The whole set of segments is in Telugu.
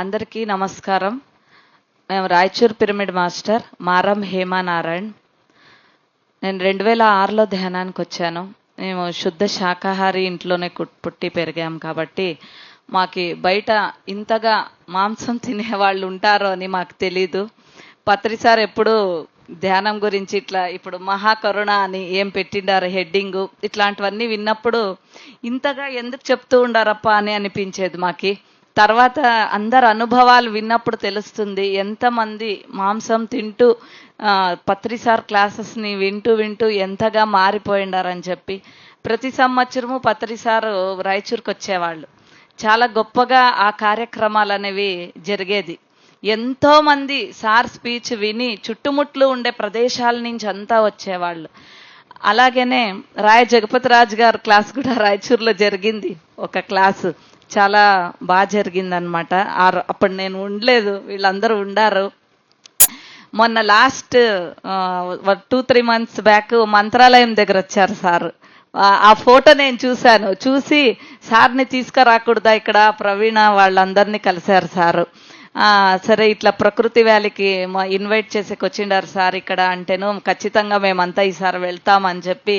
అందరికీ నమస్కారం. మేము రాయచూర్ పిరమిడ్ మాస్టర్ మారం హేమా నారాయణ్. నేను రెండు వేల ఆరులో ధ్యానానికి వచ్చాను. మేము శుద్ధ శాకాహారి ఇంట్లోనే పుట్టి పెరిగాం కాబట్టి మాకి బయట ఇంతగా మాంసం తినే వాళ్ళు ఉంటారో అని మాకు తెలీదు. పత్రిసార్ ఎప్పుడు ధ్యానం గురించి ఇట్లా ఇప్పుడు మహాకరుణ అని ఏం పెట్టిండారు హెడ్డింగ్ ఇట్లాంటివన్నీ విన్నప్పుడు ఇంతగా ఎందుకు చెప్తూ ఉండారప్పా అని అనిపించేది మాకి. తర్వాత అందరు అనుభవాలు విన్నప్పుడు తెలుస్తుంది. ఎంతమంది మాంసం తింటూ పత్రిసార్ క్లాసెస్ని వింటూ వింటూ ఎంతగా మారిపోయిండారని చెప్పి ప్రతి సంవత్సరము పత్రిసారు రాయచూర్కి వచ్చేవాళ్ళు చాలా గొప్పగా ఆ కార్యక్రమాలు అనేవి జరిగేది. ఎంతోమంది సార్ స్పీచ్ విని చుట్టుముట్లు ఉండే ప్రదేశాల నుంచి అంతా వచ్చేవాళ్ళు. అలాగనే రాయ జగపతి రాజు గారు క్లాస్ కూడా రాయచూర్లో జరిగింది ఒక క్లాసు. చాలా బాగా జరిగింది అనమాట అప్పుడు నేను ఉండలేదు వీళ్ళందరూ ఉండారు. మొన్న last two three months back Mantralayam దగ్గర వచ్చారు సార్. ఆ- ఫోటో నేను చూశాను. చూసి సార్ని తీసుకురాకూడదా ఇక్కడ? ప్రవీణ వాళ్ళందరినీ కలిశారు సారు. సరే ఇట్లా ప్రకృతి వ్యాలీకి మా ఇన్వైట్ చేసేకి వచ్చిండారు సార్ ఇక్కడ అంటేను ఖచ్చితంగా మేమంతా ఈసారి వెళ్తామని చెప్పి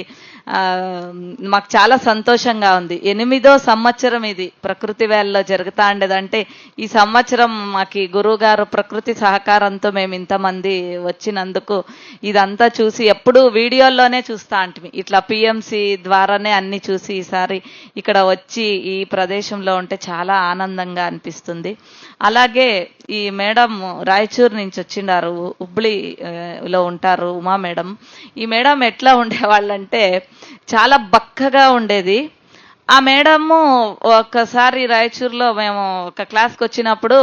మాకు చాలా సంతోషంగా ఉంది. ఎనిమిదో సంవత్సరం ఇది ప్రకృతి వ్యాలీలో జరుగుతా ఉండేదంటే ఈ సంవత్సరం మాకు గురువుగారు ప్రకృతి సహకారంతో మేము ఇంతమంది వచ్చినందుకు ఇదంతా చూసి ఎప్పుడు వీడియోల్లోనే చూస్తా అంటిమి ఇట్లా పిఎంసి ద్వారానే అన్ని చూసి ఈసారి ఇక్కడ వచ్చి ఈ ప్రదేశంలో ఉంటే చాలా ఆనందంగా అనిపిస్తుంది. అలాగే ఈ మేడం రాయచూర్ నుంచి వచ్చిండారు హుబ్ళి ఉంటారు ఉమా మేడం. ఈ మేడం ఎట్లా ఉండేవాళ్ళంటే చాలా బక్కగా ఉండేది. ఆ మేడము ఒకసారి రాయచూర్లో మేము ఒక క్లాస్కి వచ్చినప్పుడు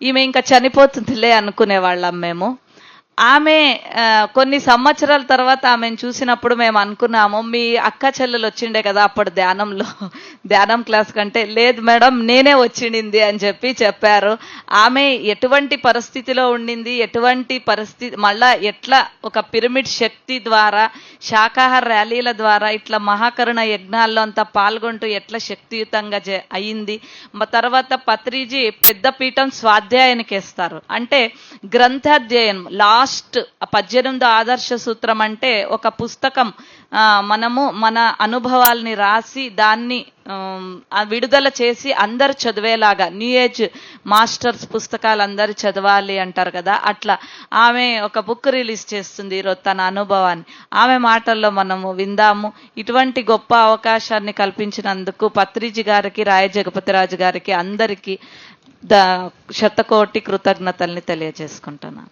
ఈమె ఇంకా చనిపోతుందిలే అనుకునేవాళ్ళం మేము. ఆమె కొన్ని సంవత్సరాల తర్వాత ఆమెను చూసినప్పుడు మేము అనుకున్నాము మీ అక్క చెల్లెలు వచ్చిండే కదా అప్పుడు ధ్యానంలో. ధ్యానం క్లాస్ కంటే లేదు మేడం నేనే వచ్చిండింది అని చెప్పి చెప్పారు. ఆమె ఎటువంటి పరిస్థితిలో ఉండింది? ఎటువంటి పరిస్థితి మళ్ళా ఎట్లా ఒక పిరమిడ్ శక్తి ద్వారా శాకాహార ర్యాలీల ద్వారా ఇట్లా మహాకరుణ యజ్ఞాల్లో అంతా పాల్గొంటూ ఎట్లా శక్తియుతంగా అయింది? తర్వాత పత్రిజీ పెద్ద పీఠం స్వాధ్యాయానికి ఇస్తారు అంటే గ్రంథాధ్యయనం లాస్ట్ పద్దెనిమిదో ఆదర్శ సూత్రం అంటే ఒక పుస్తకం మనము మన అనుభవాల్ని రాసి దాన్ని విడుదల చేసి అందరు చదివేలాగా న్యూ ఏజ్ మాస్టర్స్ పుస్తకాలు అందరు చదవాలి అంటారు కదా అట్లా. ఆమె ఒక బుక్ రిలీజ్ చేస్తుంది ఈరోజు తన అనుభవాన్ని. ఆమె మాటల్లో మనము విందాము. ఇటువంటి గొప్ప అవకాశాన్ని కల్పించినందుకు పత్రిజీ గారికి రాయ జగపతిరాజు గారికి అందరికీ ద శతకోటి కృతజ్ఞతల్ని తెలియజేసుకుంటున్నాను.